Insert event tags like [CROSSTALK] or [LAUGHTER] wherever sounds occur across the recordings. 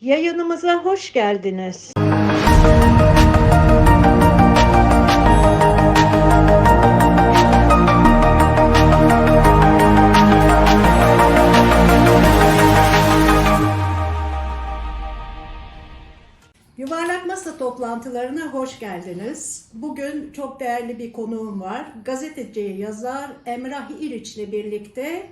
Yayınımıza hoş geldiniz. Yuvarlak Masa toplantılarına hoş geldiniz. Bugün çok değerli bir konuğum var. Gazeteci, yazar Emrah İliç ile birlikte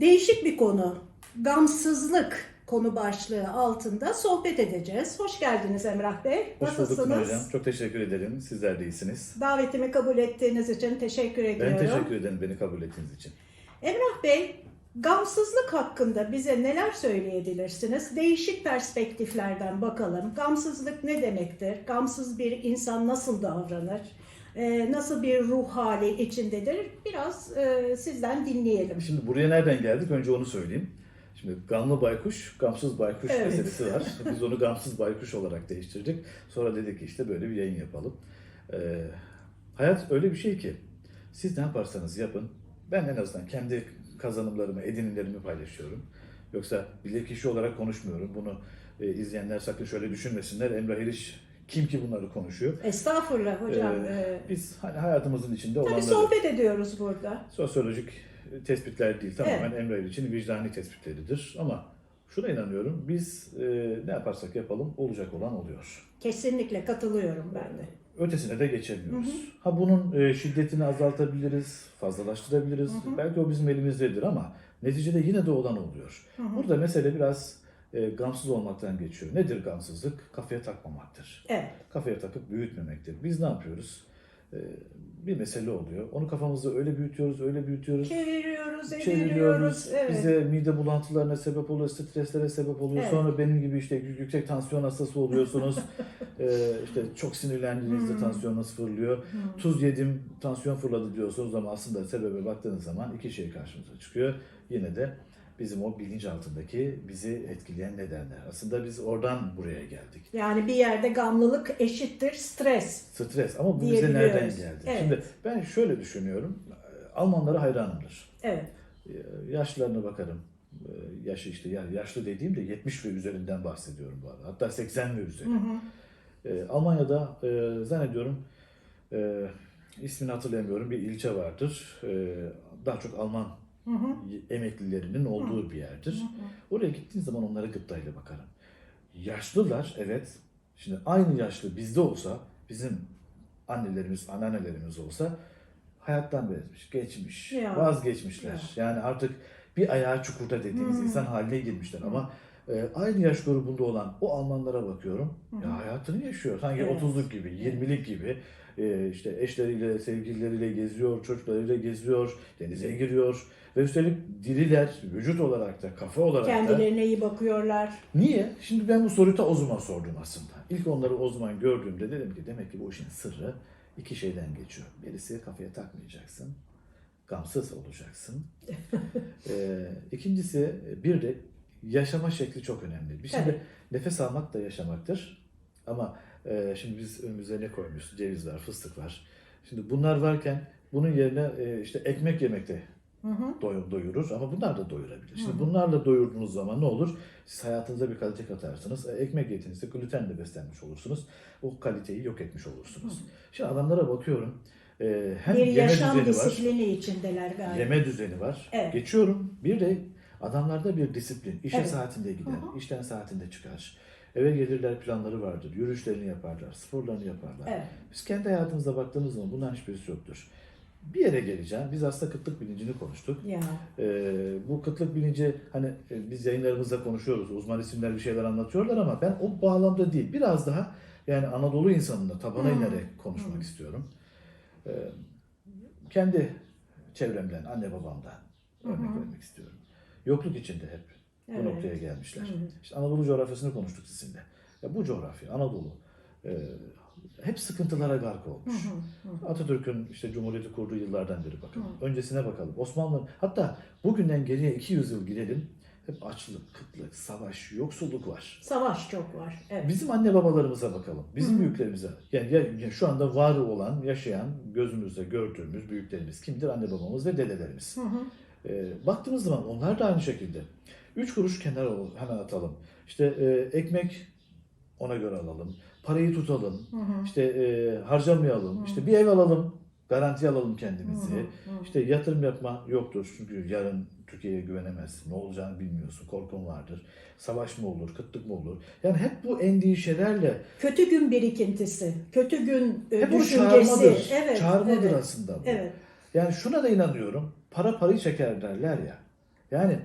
değişik bir konu. Gamsızlık konu başlığı altında sohbet edeceğiz. Hoş geldiniz Emrah Bey. Hoş bulduk Pınar Hocam. Çok teşekkür ederim. Sizler de iyisiniz. Davetimi kabul ettiğiniz için teşekkür ediyorum. Ben teşekkür ederim beni kabul ettiğiniz için. Emrah Bey, gamsızlık hakkında bize neler söyleyebilirsiniz? Değişik perspektiflerden bakalım. Gamsızlık ne demektir? Gamsız bir insan nasıl davranır? Ee, nasıl bir ruh hali içindedir? Biraz e, sizden dinleyelim. Şimdi buraya nereden geldik? Önce onu söyleyeyim. Şimdi gamlı baykuş, gamsız baykuş Evet. meselesi var. Biz onu gamsız baykuş olarak değiştirdik. Sonra dedik işte böyle bir yayın yapalım. Ee, hayat öyle bir şey ki siz ne yaparsanız yapın. Ben en azından kendi kazanımlarımı, edinimlerimi paylaşıyorum. Yoksa bilirkişi olarak konuşmuyorum. Bunu e, izleyenler sakın şöyle düşünmesinler. Emrah Eriş kim ki bunları konuşuyor? Estağfurullah hocam. Ee, Ee, Biz hani hayatımızın içinde tabii olanları sohbet ediyoruz burada. sosyolojik tespitler değil tamamen Emre için vicdani tespitleridir. Ama şuna inanıyorum biz e, ne yaparsak yapalım olacak olan oluyor. Kesinlikle katılıyorum ben de. Ötesine de geçemiyoruz. Ha bunun e, şiddetini azaltabiliriz, fazlalaştırabiliriz. Belki o bizim elimizdedir ama neticede yine de olan oluyor. Burada mesele biraz e, gamsız olmaktan geçiyor. Nedir gamsızlık? Kafaya takmamaktır. Evet. Kafaya takıp büyütmemektir. Biz ne yapıyoruz? E, bir mesele oluyor. Onu kafamızda öyle büyütüyoruz, öyle büyütüyoruz. Çeviriyoruz, çeviriyoruz. Evet. Bize mide bulantılarına sebep oluyor, streslere sebep oluyor. Evet. Sonra benim gibi işte yü- yüksek tansiyon hastası oluyorsunuz. [LAUGHS] ee, işte çok sinirlendiğinizde Hmm. tansiyonunuz fırlıyor. Tuz yedim, tansiyon fırladı diyorsunuz ama aslında sebebe baktığınız zaman iki şey karşımıza çıkıyor. Yine de bizim o bilinç altındaki bizi etkileyen nedenler. Aslında biz oradan buraya geldik. Yani bir yerde gamlılık eşittir stres. Stres ama bu bize nereden geldi? Evet. Şimdi ben şöyle düşünüyorum. Almanlara hayranımdır. Evet. Ee, Yaşlarına bakarım. Ee, Yaşı işte yani yaşlı dediğim de 70 ve üzerinden bahsediyorum bu arada. Hatta 80 ve üzeri. Hı hı. Ee, Almanya'da e, zannediyorum e, ismini hatırlamıyorum bir ilçe vardır. Daha çok Alman Hı hı. emeklilerinin olduğu bir yerdir. Oraya gittiğin zaman onlara gıptayla bakarım. Yaşlılar evet. Şimdi aynı yaşlı bizde olsa bizim annelerimiz, anneannelerimiz olsa hayattan bezmiş, geçmiş, Ya. vazgeçmişler. Yani artık bir ayağı çukurda dediğimiz Hmm. insan haline girmişler ama e, aynı yaş grubunda olan o Almanlara bakıyorum. Ya hayatını yaşıyor. Sanki Evet. 30'luk gibi, 20'lik gibi. E, işte eşleriyle, sevgilileriyle geziyor, çocuklarıyla geziyor, denize giriyor. Ve üstelik diriler, vücut olarak da, kafa olarak da. Kendilerine iyi bakıyorlar. Niye? Şimdi ben bu soruyu da o zaman sordum aslında. İlk onları o zaman gördüğümde dedim ki demek ki bu işin sırrı iki şeyden geçiyor. Birisi kafaya takmayacaksın, gamsız olacaksın. [LAUGHS] ee, ikincisi bir de yaşama şekli çok önemli. Bir şimdi Tabii. nefes almak da yaşamaktır. Ama e, şimdi biz önümüze ne koymuşuz? Ceviz var, fıstık var. Şimdi bunlar varken bunun yerine e, işte ekmek yemekte Hı hı. doy- doyurur ama bunlar da doyurabilir. Şimdi Hı hı. bunlarla doyurduğunuz zaman ne olur? Siz hayatınıza bir kalite katarsınız. E, ekmek yediğinizde glutenle beslenmiş olursunuz. O kaliteyi yok etmiş olursunuz. Şimdi adamlara bakıyorum. e, hem bir yeme yaşam düzeni var, disiplini içindeler galiba. yeme düzeni var. Evet. Geçiyorum. Bir de adamlarda bir disiplin. İşe Evet. saatinde gider, Hı hı. işten saatinde çıkar. Eve gelirler planları vardır. Yürüyüşlerini yaparlar, sporlarını yaparlar. Evet. Biz kendi hayatımıza baktığımız zaman bunların hiçbirisi yoktur. Bir yere geleceğim. Biz aslında kıtlık bilincini konuştuk. Ya. Ee, bu kıtlık bilinci hani e, biz yayınlarımızda konuşuyoruz. Uzman isimler bir şeyler anlatıyorlar ama ben o bağlamda değil. Biraz daha yani Anadolu insanına tabana Hmm. inerek konuşmak Hmm. istiyorum. Ee, kendi çevremden, anne babamdan örnek hı. vermek istiyorum. Yokluk içinde hep bu Evet. noktaya gelmişler. Hı. İşte Anadolu coğrafyasını konuştuk sizinle. Ya bu coğrafya, Anadolu e, hep sıkıntılara gark olmuş. Hı hı. Hı. Atatürk'ün işte Cumhuriyeti kurduğu yıllardan beri bakalım. Hı. Öncesine bakalım. Osmanlı hatta bugünden geriye 200 yıl gidelim. Hep açlık, kıtlık, savaş, yoksulluk var. Savaş çok var. Evet. Bizim anne babalarımıza bakalım. Bizim büyüklerimize. Yani ya- ya şu anda var olan, yaşayan, gözümüzde gördüğümüz büyüklerimiz kimdir? Anne babamız ve dedelerimiz. Hı hı. Ee, baktığımız zaman onlar da aynı şekilde Üç kuruş kenara hemen atalım. İşte e, ekmek ona göre alalım. Parayı tutalım. Hı hı. İşte e, harcamayalım. İşte bir ev alalım. Garanti alalım kendimizi. Hı hı, hı. İşte yatırım yapma yoktur. Çünkü yarın Türkiye'ye güvenemezsin. Ne olacağını bilmiyorsun. Korkun vardır. Savaş mı olur? Kıtlık mı olur? Yani hep bu endişelerle Kötü gün birikintisi, kötü gün e, hep düşüncesi. çağırmadır. Evet, çağırmadır evet, aslında bu. evet. Yani şuna da inanıyorum. Para parayı çeker derler ya. Yani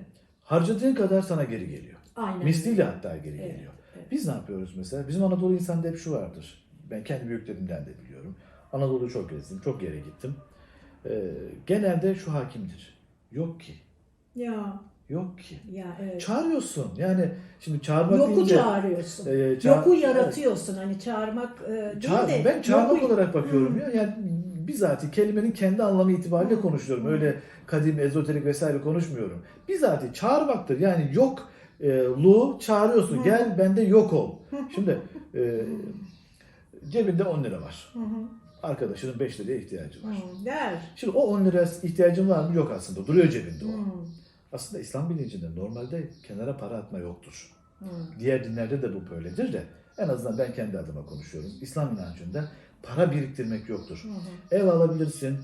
harcadığın kadar sana geri geliyor. Aynen. Misliyle hatta geri Evet, geliyor. evet. Biz ne yapıyoruz mesela? Bizim Anadolu insanda hep şu vardır. Ben kendi büyüklerimden de biliyorum. Anadolu'yu çok gezdim, çok yere gittim. Ee, genelde şu hakimdir. Yok ki, Ya, yok ki. ya evet. Çağırıyorsun. Yani şimdi çağırmak Yoku deyince- çağırıyorsun. e, çağır- Yoku Evet. yaratıyorsun. Hani çağırmak e, değil Çağır- de. ben çağırmak yoku- olarak bakıyorum Hı. ya. Yani bizatihi kelimenin kendi anlamı itibariyle konuşuyorum. Öyle kadim, ezoterik vesaire konuşmuyorum. Bizatihi çağırmaktır. Yani yok e, lu çağırıyorsun. Hı. Gel bende yok ol. Şimdi e, cebinde 10 lira var. Hı hı, Arkadaşının 5 liraya ihtiyacı var. hı, Der. Şimdi o 10 lira ihtiyacın var mı? Yok aslında. Duruyor cebinde o. Hı, Aslında İslam bilincinde normalde kenara para atma yoktur. hı. Diğer dinlerde de bu böyledir de en azından ben kendi adıma konuşuyorum. İslam inancında para biriktirmek yoktur. Hı hı. Ev alabilirsin,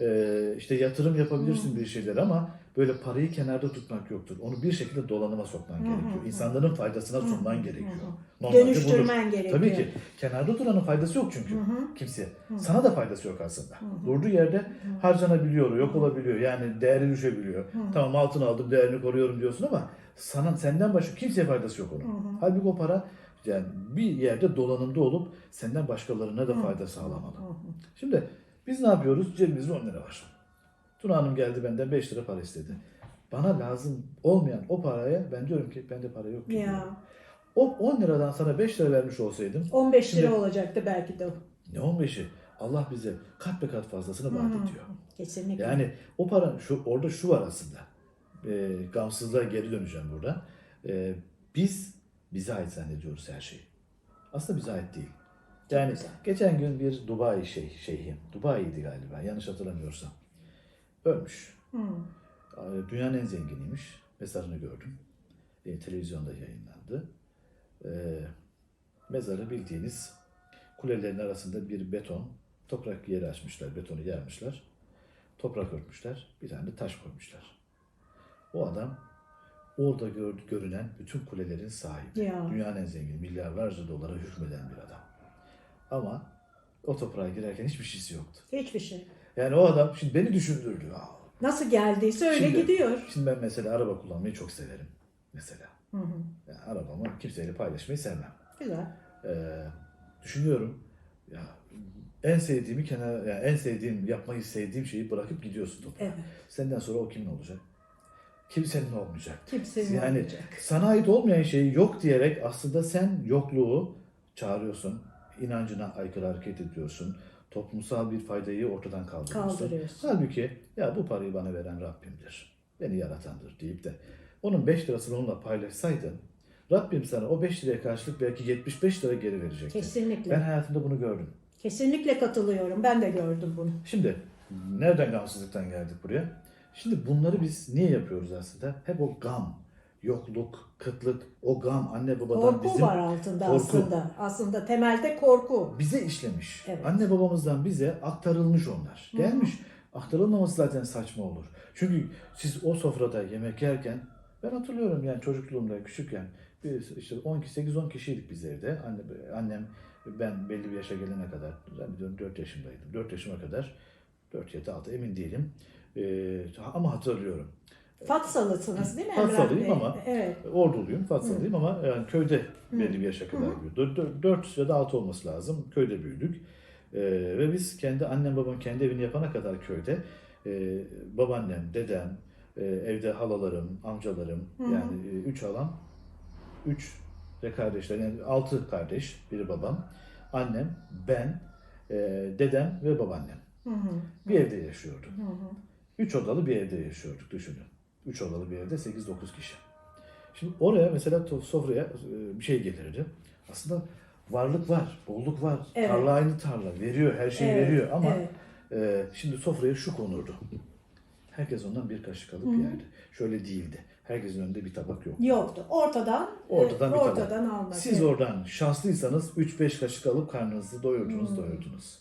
e, işte yatırım yapabilirsin Hı. bir şeyler ama böyle parayı kenarda tutmak yoktur. Onu bir şekilde dolanıma sokman Hı hı gerekiyor. hı. İnsanların faydasına Hı hı sunman hı gerekiyor. hı. Normalde budur. Dönüştürmen gerekiyor. Tabii ki. Kenarda duranın faydası yok çünkü Hı hı. kimseye. Hı. Sana da faydası yok aslında. Hı hı. Durduğu yerde Hı. harcanabiliyor, yok olabiliyor. Yani değeri düşebiliyor. Hı. Tamam altın aldım, değerini koruyorum diyorsun ama sana senden başka kimseye faydası yok onun. Hı hı. Halbuki o para yani bir yerde dolanımda olup senden başkalarına da fayda sağlamalı. Şimdi biz ne yapıyoruz? Cebimizde 10 lira var. Tuna Hanım geldi benden 5 lira para istedi. Bana lazım olmayan o paraya ben diyorum ki bende para yok ki. Ya. O 10 liradan sana 5 lira vermiş olsaydım 15 lira Şimdi- olacaktı belki de. ne 15'i? Allah bize kat be kat fazlasını vaat ediyor. Kesinlikle. Yani o para şu orada şu var aslında. E, gamsızlığa geri döneceğim burada. E, biz bize ait zannediyoruz her şeyi. Aslında bize ait değil. Yani güzel. geçen gün bir Dubai şey, şeyhi, Dubai'ydi galiba yanlış hatırlamıyorsam. Ölmüş. E, Dünyanın en zenginiymiş. Mezarını gördüm. E, televizyonda yayınlandı. E, mezarı bildiğiniz kulelerin arasında bir beton, toprak yeri açmışlar, betonu yermişler. Toprak örtmüşler, bir tane taş koymuşlar. O adam orada gör- görünen bütün kulelerin sahibi. Ya. Dünyanın en zengin, milyarlarca dolara hükmeden bir adam. Ama o toprağa girerken hiçbir şeysi yoktu. Hiçbir şey. Yani o adam şimdi beni düşündürdü. Aa, Nasıl geldiyse öyle Şimdi- gidiyor. Şimdi ben mesela araba kullanmayı çok severim. Mesela. Hı hı. Yani arabamı kimseyle paylaşmayı sevmem. Güzel. Ee, düşünüyorum ya en sevdiğimi kenar yani en sevdiğim yapmayı sevdiğim şeyi bırakıp gidiyorsun toprağa. Evet. Senden sonra o kimin olacak? Kimsenin olmayacak. Kimsenin Yani olmayacak. sana ait olmayan şeyi yok diyerek aslında sen yokluğu çağırıyorsun. inancına aykırı hareket ediyorsun. Toplumsal bir faydayı ortadan kaldırıyorsun. Kaldırıyorsun. Halbuki ya bu parayı bana veren Rabbimdir. Beni yaratandır deyip de onun 5 lirasını onunla paylaşsaydın Rabbim sana o 5 liraya karşılık belki 75 lira geri verecekti. Kesinlikle. Ben hayatımda bunu gördüm. Kesinlikle katılıyorum. Ben de gördüm bunu. Şimdi nereden gamsızlıktan geldik buraya? Şimdi bunları biz niye yapıyoruz aslında? Hep o gam, yokluk, kıtlık, o gam anne babadan Korku bizim var altında korku. aslında. Aslında temelde korku. bize işlemiş. Evet. Anne babamızdan bize aktarılmış onlar. Hı hı. Gelmiş. Aktarılmaması zaten saçma olur. Çünkü siz o sofrada yemek yerken ben hatırlıyorum yani çocukluğumda küçükken biz işte 10 8-10 kişiydik biz evde. Anne, annem ben belli bir yaşa gelene kadar zannediyorum 4 yaşındaydım. 4 yaşıma kadar 4 ya da 6 emin değilim. Ee, ama hatırlıyorum. Fatsalısınız değil mi Emrah Fatsalıyım Bey? ama- Evet. Orduluyum, Fatsalıyım ama yani köyde belli bir yaşa kadar Hı. büyüdük. 4 ya da 6 olması lazım. Köyde büyüdük. Ee, ve biz kendi annem babam kendi evini yapana kadar köyde e, babaannem, dedem, e, evde halalarım, amcalarım Hı hı. yani 3 halam, 3 ve kardeşler yani 6 kardeş, biri babam, annem, ben, e, dedem ve babaannem Hı hı. bir evde yaşıyorduk. Hı hı. Üç odalı bir evde yaşıyorduk düşünün. Üç odalı bir evde 8-9 kişi. Şimdi oraya mesela sofraya e, bir şey getirirdi. Aslında varlık var, bolluk var. Evet. Tarla aynı tarla. Veriyor, her şeyi Evet, veriyor ama evet. e, şimdi sofraya şu konurdu. Herkes ondan bir kaşık alıp Hı hı. yerdi. Şöyle değildi. Herkesin önünde bir tabak yok. Yoktu. Ortadan, Ortadan e, bir tabak. ortadan almak. Siz evet. oradan şanslıysanız 3-5 kaşık alıp karnınızı doyurdunuz Hmm. doyurdunuz.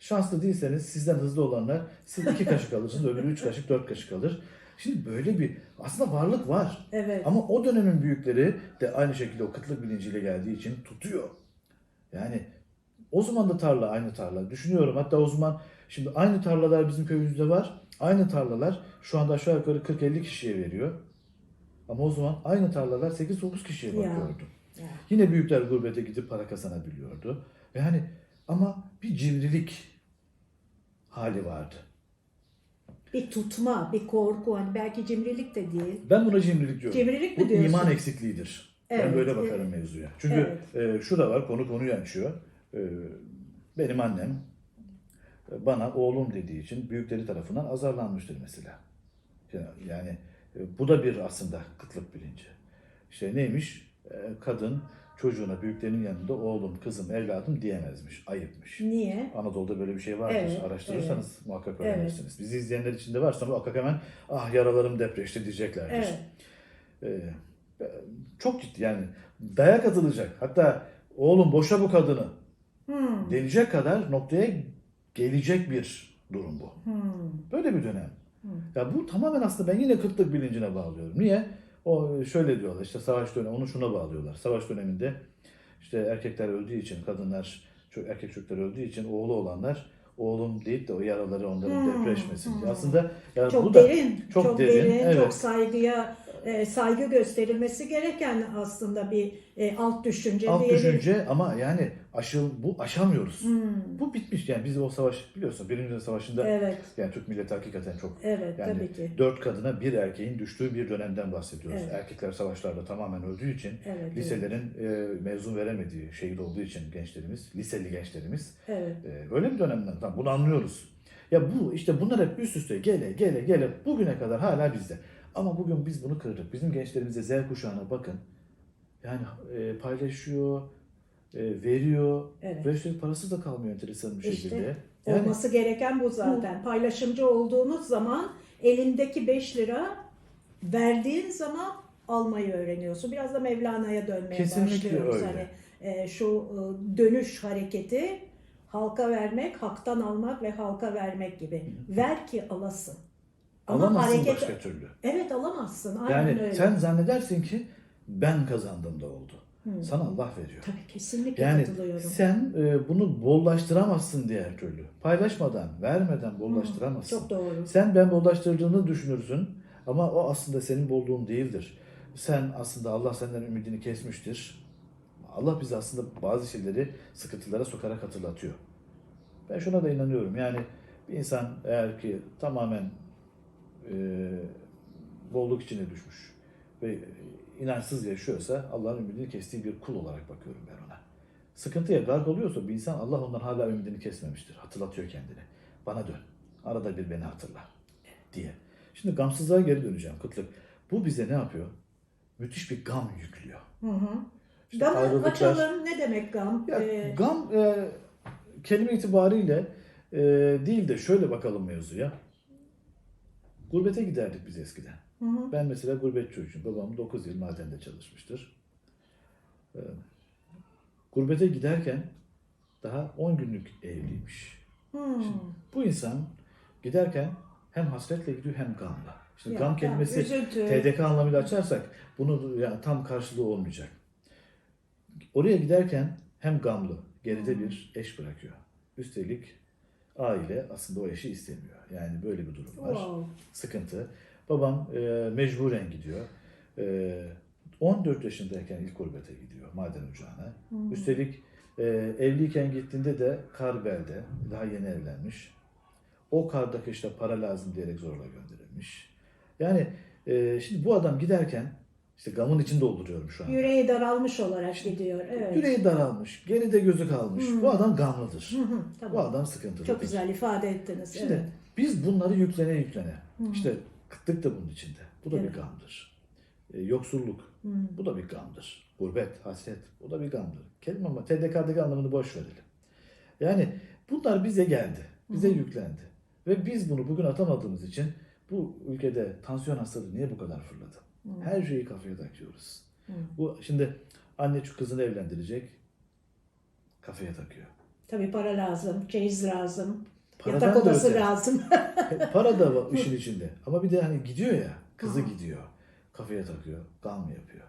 Şanslı değilseniz sizden hızlı olanlar siz 2 kaşık alırsınız öbürü 3 kaşık 4 kaşık alır. Şimdi böyle bir aslında varlık var. Evet. Ama o dönemin büyükleri de aynı şekilde o kıtlık bilinciyle geldiği için tutuyor. Yani o zaman da tarla aynı tarla. Düşünüyorum hatta o zaman şimdi aynı tarlalar bizim köyümüzde var. Aynı tarlalar şu anda aşağı yukarı 40-50 kişiye veriyor. Ama o zaman aynı tarlalar 8-9 kişiye Ya. bakıyordu. Ya. Yine büyükler gurbete gidip para kazanabiliyordu. Yani ama bir cimrilik hali vardı. Bir tutma, bir korku. Hani belki cimrilik de değil. Ben buna cimrilik diyorum. Cimrilik Bu mi diyorsun? iman eksikliğidir. ben Evet, böyle bakarım evet. mevzuya. Çünkü e, şu da var, konu konuyu açıyor. E, benim annem e, bana oğlum dediği için büyükleri tarafından azarlanmıştır mesela. Yani, e, bu da bir aslında kıtlık bilinci. İşte neymiş? E, kadın çocuğuna büyüklerinin yanında oğlum, kızım, evladım diyemezmiş. Ayıpmış. Niye? Anadolu'da böyle bir şey vardır. Evet, Araştırırsanız muhakkak Evet. öğrenirsiniz. Bizi izleyenler içinde varsa muhakkak hemen ah yaralarım depreşti diyeceklerdir. Evet. Ee, çok ciddi yani dayak atılacak. Hatta oğlum boşa bu kadını Hmm. denecek kadar noktaya gelecek bir durum bu. Hmm. Böyle bir dönem. Hmm. Ya bu tamamen aslında ben yine kıtlık bilincine bağlıyorum. Niye? O şöyle diyorlar işte savaş dönemi onu şuna bağlıyorlar. Savaş döneminde işte erkekler öldüğü için kadınlar çok erkek çocuklar öldüğü için oğlu olanlar oğlum deyip de o yaraları onların Hmm, depreşmesin. diye. hmm. Aslında yani Çok bu da derin, çok çok, derin, derin, evet. çok saygıya e, saygı gösterilmesi gereken aslında bir e, alt düşünce alt diyebiliriz. düşünce ama yani aşıl bu aşamıyoruz. Hmm. Bu bitmiş yani biz o savaş biliyorsun Birinci Dünya Savaşı'nda Evet, yani Türk milleti hakikaten çok evet yani tabii ki. dört kadına bir erkeğin düştüğü bir dönemden bahsediyoruz. Evet. Erkekler savaşlarda tamamen öldüğü için Evet, liselerin e, mezun veremediği şehit olduğu için gençlerimiz, liseli gençlerimiz evet. e, öyle bir dönemden tamam bunu anlıyoruz. Ya bu işte bunlar hep üst üste gele gele gele bugüne kadar hala bizde. Ama bugün biz bunu kırdık. Bizim gençlerimize Z kuşağına bakın. Yani e, paylaşıyor, e, veriyor Evet. ve üstelik parası da kalmıyor enteresan bir İşte şekilde. Yani Olması gereken bu zaten. Paylaşımcı olduğunuz zaman elindeki 5 lira verdiğin zaman almayı öğreniyorsun. Biraz da Mevlana'ya dönmeye Kesinlikle başlıyoruz. öyle. Hani e, şu e, dönüş hareketi halka vermek, haktan almak ve halka vermek gibi. Ver ki alasın. Ama alamazsın hareket başka türlü. Evet alamazsın. Aynen Yani öyle. sen zannedersin ki ben kazandım da oldu. Hı. Sana Allah veriyor. Tabii kesinlikle Yani katılıyorum. sen e, bunu bollaştıramazsın diğer türlü. Paylaşmadan, vermeden bollaştıramazsın. Çok doğru. Sen ben bollaştırdığını düşünürsün ama o aslında senin bolluğun değildir. Sen aslında Allah senden ümidini kesmiştir. Allah bizi aslında bazı şeyleri sıkıntılara sokarak hatırlatıyor. Ben şuna da inanıyorum. Yani bir insan eğer ki tamamen e, bolluk içine düşmüş ve inançsız yaşıyorsa Allah'ın ümidini kestiği bir kul olarak bakıyorum ben ona. Sıkıntıya gark oluyorsa bir insan Allah ondan hala ümidini kesmemiştir. Hatırlatıyor kendini. Bana dön. Arada bir beni hatırla diye. Şimdi gamsızlığa geri döneceğim kıtlık. Bu bize ne yapıyor? Müthiş bir gam yüklüyor. Hı hı. İşte Gamı ayrılıklar- açalım. Ne demek gam? Ya, Ee, gam e, kelime itibariyle e, değil de şöyle bakalım mevzuya. Gurbete giderdik biz eskiden. hı hı. Ben mesela gurbet çocuğum. Babam 9 yıl madende çalışmıştır. Ee, gurbete giderken daha 10 günlük evliymiş. Hmm. Bu insan giderken hem hasretle gidiyor hem gamla. Şimdi Ya, gam kelimesi üzüntü. TDK anlamıyla açarsak bunu yani tam karşılığı olmayacak. Oraya giderken hem gamlı, geride Hmm. bir eş bırakıyor. Üstelik aile aslında o eşi istemiyor. Yani böyle bir durum var Wow. sıkıntı. Babam e, mecburen gidiyor. E, 14 yaşındayken ilk gurbete gidiyor maden ocağına. Hmm. Üstelik e, evliyken gittiğinde de kar belde, daha yeni evlenmiş. O kardaki işte para lazım diyerek zorla gönderilmiş. Yani e, şimdi bu adam giderken işte gamın için dolduruyorum şu an. Yüreği daralmış olarak gidiyor. Evet. Yüreği daralmış, geride gözü kalmış. Hmm. Bu adam gamlıdır. Hı hı, Bu tamam. adam sıkıntılıdır. Çok güzel ifade ettiniz. Şimdi evet. biz bunları yüklene yüklene. Hı. İşte kıtlık da bunun içinde. Bu da Evet. bir gamdır. E, yoksulluk. Hı. Bu da bir gamdır. Gurbet, hasret. Bu da bir gamdır. Kelime ama TDK'daki anlamını boş verelim. Yani bunlar bize geldi. Bize Hı hı. yüklendi. Ve biz bunu bugün atamadığımız için bu ülkede tansiyon hastalığı niye bu kadar fırladı? Her şeyi kafaya takıyoruz. Hı. Bu şimdi anne şu kızını evlendirecek kafaya takıyor. Tabii para lazım, çeyiz lazım, Paradan yatak da odası öte. lazım. [LAUGHS] Para da var [LAUGHS] işin içinde. Ama bir de hani gidiyor ya, kızı Aha. gidiyor. Kafaya takıyor, gam yapıyor.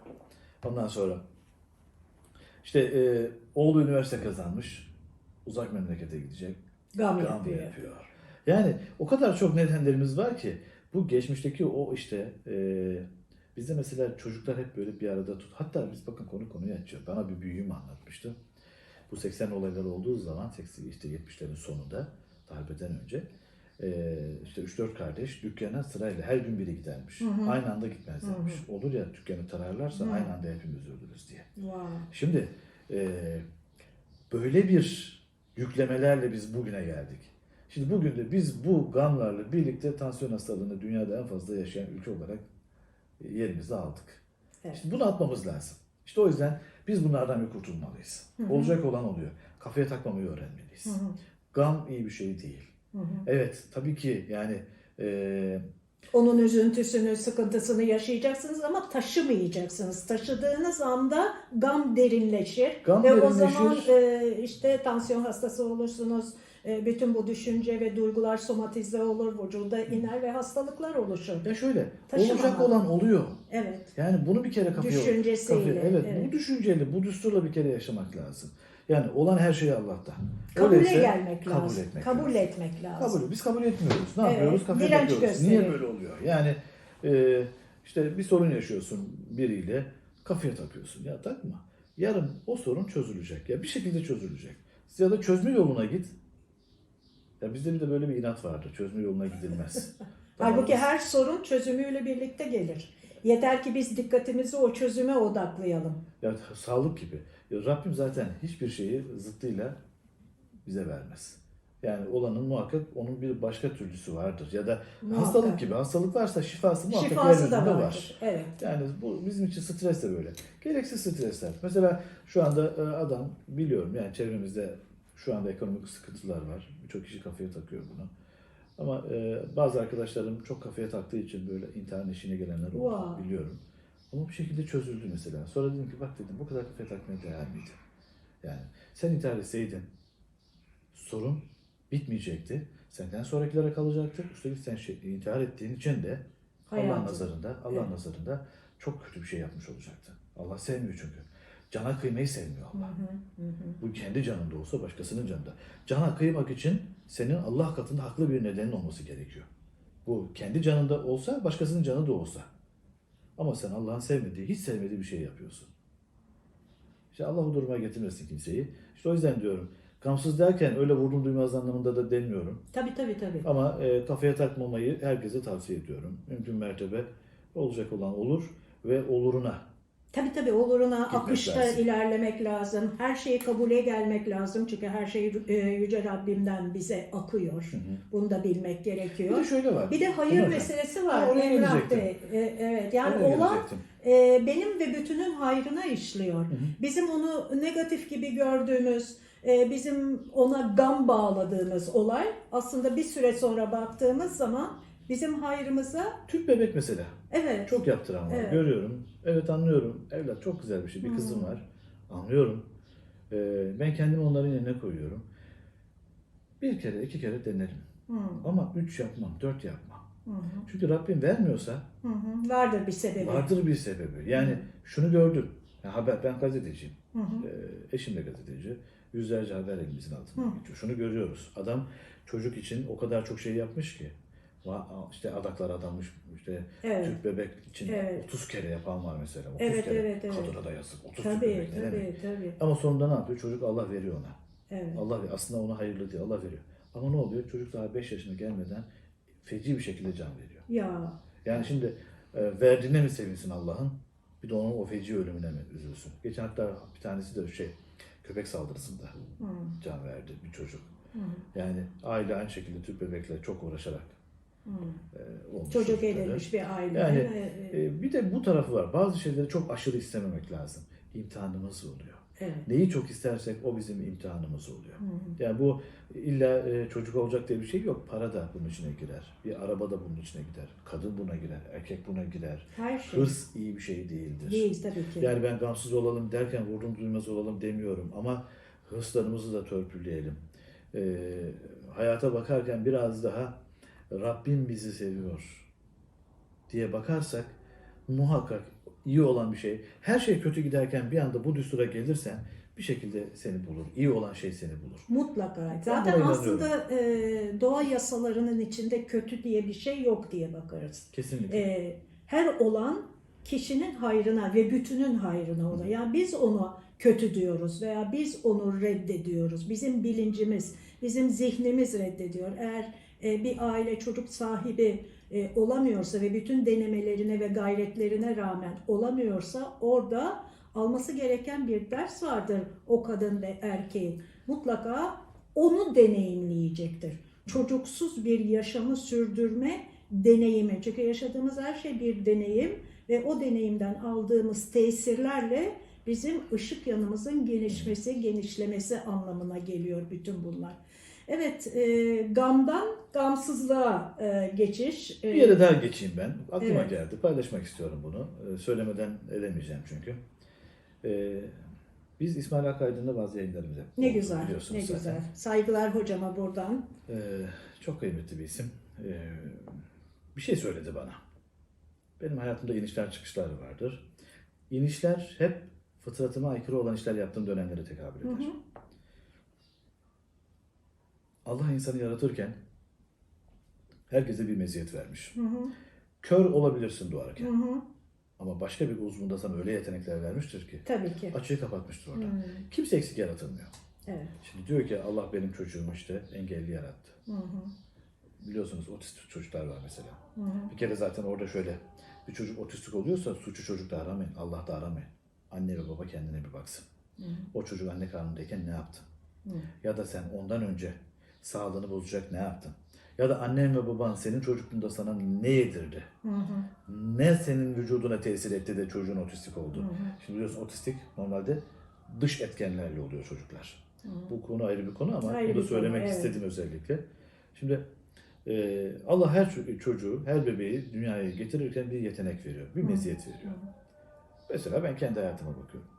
Ondan sonra işte e, oğlu üniversite kazanmış. Uzak memlekete gidecek. Gam Gam yapıyor. yapıyor. Yani o kadar çok nedenlerimiz var ki bu geçmişteki o işte e, bizde mesela çocuklar hep böyle bir arada tut. Hatta biz bakın konu konuyu açıyor. Bana bir büyüğüm anlatmıştı. Bu 80 olaylar olduğu zaman 80 işte 70'lerin sonunda darbeden önce işte 3-4 kardeş dükkana sırayla her gün biri gidermiş. Hı hı. Aynı anda gitmezlermiş. Olur ya dükkanı tararlarsa Hı. aynı anda hepimiz ölürüz diye. Vay. Şimdi e, böyle bir yüklemelerle biz bugüne geldik. Şimdi bugün de biz bu gamlarla birlikte tansiyon hastalığını dünyada en fazla yaşayan ülke olarak yerimizi aldık. Evet. İşte bunu atmamız lazım. İşte o yüzden biz bunlardan bir kurtulmalıyız. Hı hı. Olacak olan oluyor. Kafaya takmamayı öğrenmeliyiz. Hı hı. Gam iyi bir şey değil. Hı hı. Evet tabii ki yani e, Onun üzüntüsünü, sıkıntısını yaşayacaksınız ama taşımayacaksınız. Taşıdığınız anda gam derinleşir. Gam ve o derinleşir. zaman e, işte tansiyon hastası olursunuz. E, bütün bu düşünce ve duygular somatize olur, vücuda iner ve hastalıklar oluşur. ya şöyle Taşımamak. olacak olan oluyor. Evet. Yani bunu bir kere kafaya Düşüncesiyle, kafaya- evet, evet. bu düşünceyle, bu düsturla bir kere yaşamak lazım. Yani olan her şey Allah'tan. Kabule Öyleyse gelmek kabul lazım. etmek kabul lazım. etmek lazım. Kabul. Biz kabul etmiyoruz. Ne Evet, yapıyoruz? Kafaya direnç takıyoruz. Niye böyle oluyor? Yani e, işte bir sorun yaşıyorsun biriyle kafaya takıyorsun. Ya takma. Yarın o sorun çözülecek. Ya bir şekilde çözülecek. Ya da çözme yoluna git. Ya bizde bir de böyle bir inat vardır. Çözme yoluna gidilmez. [LAUGHS] Halbuki her sorun çözümüyle birlikte gelir. Yeter ki biz dikkatimizi o çözüme odaklayalım. Ya sağlık gibi. Ya Rabbim zaten hiçbir şeyi zıttıyla bize vermez. Yani olanın muhakkak onun bir başka türlüsü vardır. Ya da Muhakkak. hastalık gibi. Hastalık varsa şifası muhakkak Şifası da vardır. var. Evet. Yani bu bizim için stres de böyle. Gereksiz stresler. Mesela şu anda e, adam biliyorum yani çevremizde şu anda ekonomik sıkıntılar var. Birçok kişi kafaya takıyor bunu. Ama e, bazı arkadaşlarım çok kafaya taktığı için böyle intihar eşiğine gelenler oldu Wow. biliyorum. Ama bir şekilde çözüldü mesela. Sonra dedim ki bak dedim bu kadar kafaya takmaya değer miydi? Yani sen intihar etseydin sorun bitmeyecekti. Senden sonrakilere kalacaktı. Üstelik sen şey, intihar ettiğin için de Allah Hayatın. nazarında, Allah Evet. nazarında çok kötü bir şey yapmış olacaktı. Allah sevmiyor çünkü. Cana kıymayı sevmiyor Hı Allah. hı, hı. Bu kendi canında olsa başkasının canında. Cana kıymak için senin Allah katında haklı bir nedenin olması gerekiyor. Bu kendi canında olsa başkasının canı da olsa. Ama sen Allah'ın sevmediği, hiç sevmediği bir şey yapıyorsun. İşte Allah o duruma getirmesin kimseyi. İşte o yüzden diyorum. Gamsız derken öyle vurdum duymaz anlamında da demiyorum. Tabii tabii tabii. Ama e, kafaya takmamayı herkese tavsiye ediyorum. Mümkün mertebe olacak olan olur ve oluruna. Tabii tabii oluruna Gitmek akışta lazım. ilerlemek lazım. Her şeyi kabule gelmek lazım. Çünkü her şey e, Yüce Rabbimden bize akıyor. Bunu da bilmek Bir gerekiyor. de şöyle var. Bir de hayır Değil meselesi Ha, var oraya Emrah. Bey. E, evet yani Oraya olan e, benim ve bütünün hayrına işliyor. Hı hı. Bizim onu negatif gibi gördüğümüz, e, bizim ona gam bağladığımız olay aslında bir süre sonra baktığımız zaman bizim hayrımıza Tüp bebek mesela. evet Çok yaptıran var. Evet. Görüyorum. Evet anlıyorum. Evlat çok güzel bir şey. Bir Hı. kızım var. Anlıyorum. Ee, ben kendimi onların yerine koyuyorum. Bir kere, iki kere denerim. Hı, Ama üç yapmam, dört yapmam. hı, hı, Çünkü Rabbim vermiyorsa hı, hı. vardır bir sebebi. vardır bir sebebi. Yani şunu gördüm. Ya haber, ben gazeteciyim. Hı hı. Ee, eşim de gazeteci. Yüzlerce haber elimizin altında Hı. geçiyor. Şunu görüyoruz. Adam çocuk için o kadar çok şey yapmış ki. İşte adaklar adamış, işte Evet. tüp bebek için Evet. 30 kere yapan var mesela. 30 Evet, kere. evet, evet. Kadına da yazık. 30 tüp Tabii bebek demek? tabii tabii. Ama sonunda ne yapıyor? Çocuk Allah veriyor ona. Evet. Allah. Aslında ona hayırlı diye Allah veriyor. Ama ne oluyor? Çocuk daha 5 yaşına gelmeden feci bir şekilde can veriyor. Ya Yani şimdi e, verdiğine mi sevinsin Allah'ın? Bir de onun o feci ölümüne mi üzülsün? Geçen hatta bir tanesi de şey köpek saldırısında hı, can verdi bir çocuk. hı, Yani aile aynı şekilde tüp bebekle çok uğraşarak e, olmuş Çocuk edilmiş bir aile. Yani E, e, e, bir de bu tarafı var. Bazı şeyleri çok aşırı istememek lazım. imtihanımız oluyor. Evet. Neyi çok istersek o bizim imtihanımız oluyor. Hı hı. Yani bu illa e, çocuk olacak diye bir şey yok. Para da bunun içine girer. Bir araba da bunun içine girer. Kadın buna girer. Erkek buna girer. Her şey. Hırs iyi bir şey değildir. Değil tabii ki. Yani ben gamsız olalım derken vurdum duymaz olalım demiyorum ama hırslarımızı da törpüleyelim. Ee, hayata bakarken biraz daha Rabbim bizi seviyor diye bakarsak muhakkak iyi olan bir şey. Her şey kötü giderken bir anda bu düstura gelirsen bir şekilde seni bulur. İyi olan şey seni bulur. Mutlaka. Zaten aslında e, doğa yasalarının içinde kötü diye bir şey yok diye bakarız. Kesinlikle. E, her olan kişinin hayrına ve bütünün hayrına oluyor. Yani biz onu kötü diyoruz veya biz onu reddediyoruz. Bizim bilincimiz, bizim zihnimiz reddediyor. Eğer bir aile çocuk sahibi e, olamıyorsa ve bütün denemelerine ve gayretlerine rağmen olamıyorsa orada alması gereken bir ders vardır o kadın ve erkeğin. Mutlaka onu deneyimleyecektir. Çocuksuz bir yaşamı sürdürme deneyimi. Çünkü yaşadığımız her şey bir deneyim ve o deneyimden aldığımız tesirlerle bizim ışık yanımızın gelişmesi, genişlemesi anlamına geliyor bütün bunlar. Evet, e, gamdan gamsızlığa e, geçiş. E, Bir yere daha geçeyim ben. Aklıma Evet. geldi. Paylaşmak istiyorum bunu. Ee, Söylemeden edemeyeceğim çünkü. Ee, biz İsmail Akaydın'da bazı yayınlarımız yaptık. ne güzel, Biliyorsunuz ne zaten. güzel. Saygılar hocama buradan. Ee, çok kıymetli bir isim. Ee, bir şey söyledi bana. Benim hayatımda inişler çıkışlar vardır. İnişler hep fıtratıma aykırı olan işler yaptığım dönemlere tekabül eder. Hı. Allah insanı yaratırken herkese bir meziyet vermiş. Hı hı. Kör olabilirsin Hı doğarken. hı. Ama başka bir uzvunda sana öyle yetenekler vermiştir ki Tabii ki. açığı kapatmıştır orada. Hı. Kimse eksik yaratılmıyor. Evet. Şimdi diyor ki Allah benim çocuğumu işte engelli yarattı. Hı hı. Biliyorsunuz otistik çocuklar var mesela. Hı hı. Bir kere zaten orada şöyle bir çocuk otistik oluyorsa suçu çocukta aramayın. Allah'ta aramayın. Anne ve baba kendine bir baksın. Hı. O çocuk anne karnındayken ne yaptın? Hı. Ya da sen ondan önce sağlığını bozacak ne yaptın? Ya da annen ve baban senin çocukluğunda sana ne yedirdi? Hı hı. Ne senin vücuduna tesir etti de çocuğun otistik oldu? Hı hı. Şimdi biliyorsun otistik normalde dış etkenlerle oluyor çocuklar. Hı. Bu konu ayrı bir konu ama Ayrı bunu söylemek konu, evet. istedim özellikle. Şimdi e, Allah her ço- çocuğu, her bebeği dünyaya getirirken bir yetenek veriyor, bir Hı. meziyet veriyor. Mesela ben kendi hayatıma bakıyorum.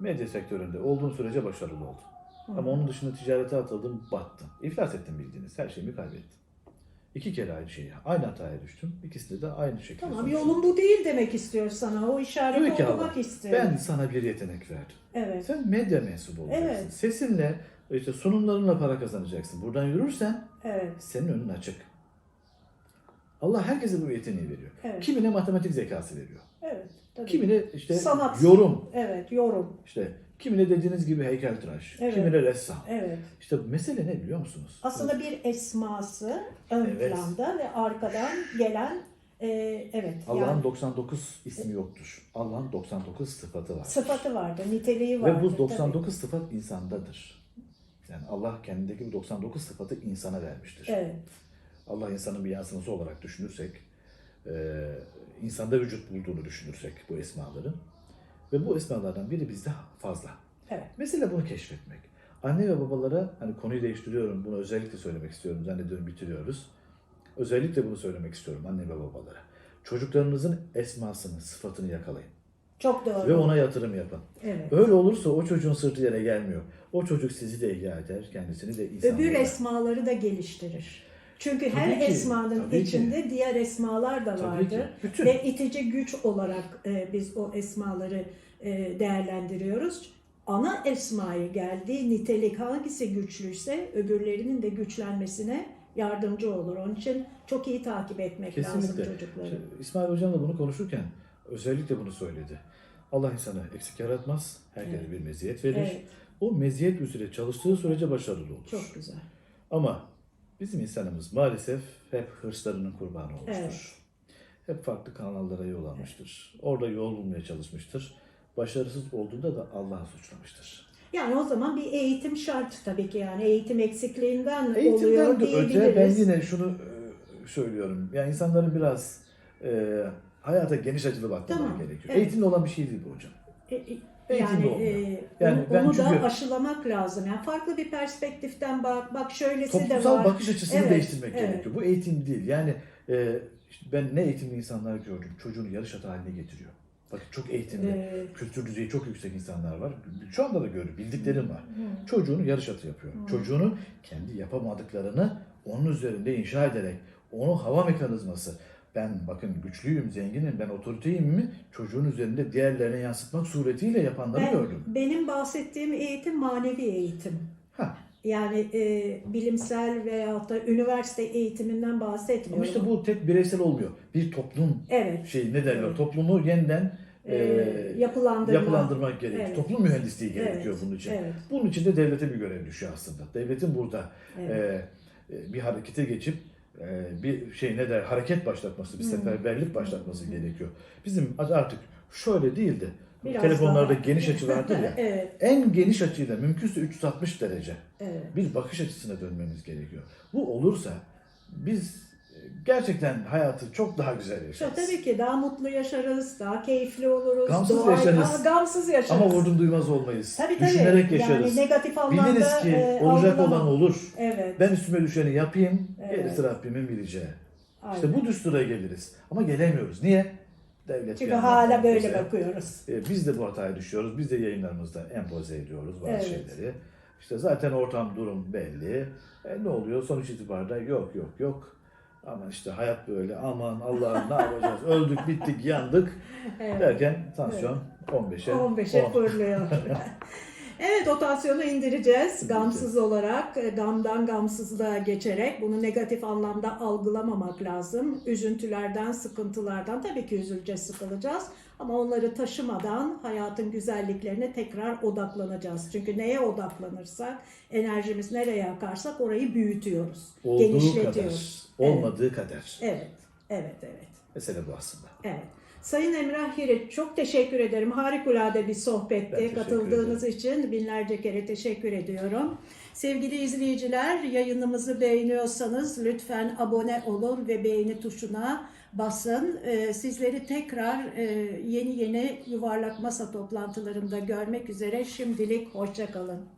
Medya sektöründe olduğum sürece başarılı oldum. Hı. Ama onun dışında ticarete atıldım, battım. İflas ettim bildiğiniz, her şeyimi kaybettim. İki kere aynı şeyi, aynı hataya düştüm. İkisinde de aynı şekilde. Tamam sonuçlandım. yolun bu değil demek istiyor sana. O işareti Diyor ki okumak istiyor. ben sana bir yetenek verdim. Evet. Sen medya mensubu olacaksın. Evet. Sesinle, işte sunumlarınla para kazanacaksın. Buradan yürürsen Evet. senin önün açık. Allah herkese bu yeteneği veriyor. Evet. Kimine matematik zekası veriyor. Evet. Tabii. Kimine işte Sanat. yorum, Evet. Yorum. işte kimine dediğiniz gibi heykeltıraş, Evet. kimine ressam. Evet. İşte mesele ne biliyor musunuz? Aslında bir esması ön Evet. planda ve arkadan gelen e, evet Allah'ın yani 99 ismi yoktur. Allah'ın 99 sıfatı var. sıfatı vardır, niteliği vardır. Ve bu tabii. 99 sıfat insandadır. Yani Allah kendindeki bu 99 sıfatı insana vermiştir. Evet. Allah insanın bir yansıması olarak düşünürsek, e, insanda vücut bulduğunu düşünürsek bu esmaların ve bu esmalardan biri bizde fazla. Evet. Mesele bunu keşfetmek. Anne ve babalara hani konuyu değiştiriyorum, bunu özellikle söylemek istiyorum, zannediyorum bitiriyoruz. Özellikle bunu söylemek istiyorum anne ve babalara. Çocuklarınızın esmasını, sıfatını yakalayın Çok doğru. ve ona yatırım yapın. Evet. Öyle olursa o çocuğun sırtı yere gelmiyor. O çocuk sizi de ihya eder, kendisini de insan Öbür esmaları da geliştirir. Çünkü her Tabii ki, esmanın tabii ki. içinde diğer esmalar da. Bütün. Ve itici güç olarak e, biz o esmaları e, değerlendiriyoruz. Ana esmaya geldiği nitelik hangisi güçlüyse öbürlerinin de güçlenmesine yardımcı olur. Onun için çok iyi takip etmek lazım Kesinlikle. çocukları. Şimdi İsmail Hocam'la bunu konuşurken özellikle bunu söyledi. Allah insanı eksik yaratmaz, herkese Evet. bir meziyet verir. Evet, O meziyet üzere çalıştığı sürece başarılı olur. çok güzel. Ama bizim insanımız maalesef hep hırslarının kurbanı olmuştur. Evet. Hep farklı kanallara yol almıştır. Orada yol bulmaya çalışmıştır. Başarısız olduğunda da Allah'ı suçlamıştır. Yani o zaman bir eğitim şart tabii ki yani eğitim eksikliğinden Eğitimden oluyor de öte diyebiliriz. ben yine şunu e, söylüyorum. Yani insanların biraz e, hayata geniş açılı bakmaları Tamam, gerekiyor. evet. Eğitimle olan bir şey değil bu hocam. E, e, Eğitim yani olmuyor. e, Yani onu, ben onu çünkü- da aşılamak lazım. Yani farklı bir perspektiften bak, bak şöylesi de Toplumsal var. bakış açısını Evet, değiştirmek evet. gerekiyor. Bu eğitim değil. Yani e, işte ben ne eğitimli insanlar gördüm. Çocuğunu yarış atı haline getiriyor. Bakın çok eğitimli, Ee, kültür düzeyi çok yüksek insanlar var. Şu anda da görüyorum, bildiklerim var. hı. Çocuğunu yarış atı yapıyor. Çocuğunu kendi yapamadıklarını onun üzerinde inşa ederek, onu hava mekanizması, ben bakın güçlüyüm, zenginim, ben otoriteyim mi çocuğun üzerinde diğerlerine yansıtmak suretiyle yapanları Ben- gördüm. benim bahsettiğim eğitim manevi eğitim. Ha. Yani e, bilimsel veyahut da üniversite eğitiminden bahsetmiyorum. Ama işte bu tek bireysel olmuyor. Bir toplum evet, şey ne derler, Evet. toplumu yeniden e, e, yapılandırma. yapılandırmak gerekiyor. Evet. Toplum mühendisliği gerekiyor Evet, bunun için. Evet, Bunun için de devlete bir görev düşüyor aslında. Devletin burada evet. e, e, bir harekete geçip bir şey ne der hareket başlatması, bir Hmm. seferberlik başlatması gerekiyor. Bizim artık şöyle değildi. Biraz Telefonlarda daha- geniş açı vardır ya. [LAUGHS] evet, En geniş açıyla mümkünse 360 derece evet. bir bakış açısına dönmemiz gerekiyor. Bu olursa biz gerçekten hayatı çok daha güzel Ya, yaşarız. tabii ki daha mutlu yaşarız, daha keyifli oluruz. Gamsız doğayla- yaşarız. Aa, Gamsız yaşarız. Ama vurdum duymaz olmayız. Tabii tabii. Düşünerek yaşarız. Yani negatif anlamda Biliriz ki e, olacak algılama. olan olur. Evet. Ben üstüme düşeni yapayım, Evet. gerisi Rabbimin bileceği. İşte aynen. bu düstura geliriz. Ama gelemiyoruz. Niye? Devlet Çünkü hala böyle bize- bakıyoruz. E, Biz de bu hataya düşüyoruz. Biz de yayınlarımızda empoze ediyoruz bazı Evet. şeyleri. İşte zaten ortam durum belli. E, ne oluyor? Sonuç itibariyle yok yok yok. Ama işte hayat böyle. Aman Allah'ım ne yapacağız? [LAUGHS] Öldük, bittik, yandık. Evet. Derken tansiyon 15'e 15'e 10. fırlıyor. [LAUGHS] evet o tansiyonu indireceğiz gamsız olarak. e, Gamdan gamsızlığa geçerek bunu negatif anlamda algılamamak lazım. Üzüntülerden, sıkıntılardan tabii ki üzüleceğiz, sıkılacağız. Ama onları taşımadan hayatın güzelliklerine tekrar odaklanacağız. Çünkü neye odaklanırsak, enerjimiz nereye akarsak orayı büyütüyoruz, Olduğu kadar, genişletiyoruz. olmadığı kadar. Evet, evet, evet. Mesele bu aslında. Evet. Sayın Emrah Hirit çok teşekkür ederim. Harikulade bir teşekkür Katıldığınız için binlerce kere teşekkür ediyorum. Sevgili izleyiciler yayınımızı beğeniyorsanız lütfen abone olun ve beğeni tuşuna basın. Ee, Sizleri tekrar e, yeni yeni yuvarlak masa toplantılarında görmek üzere. Şimdilik hoşçakalın.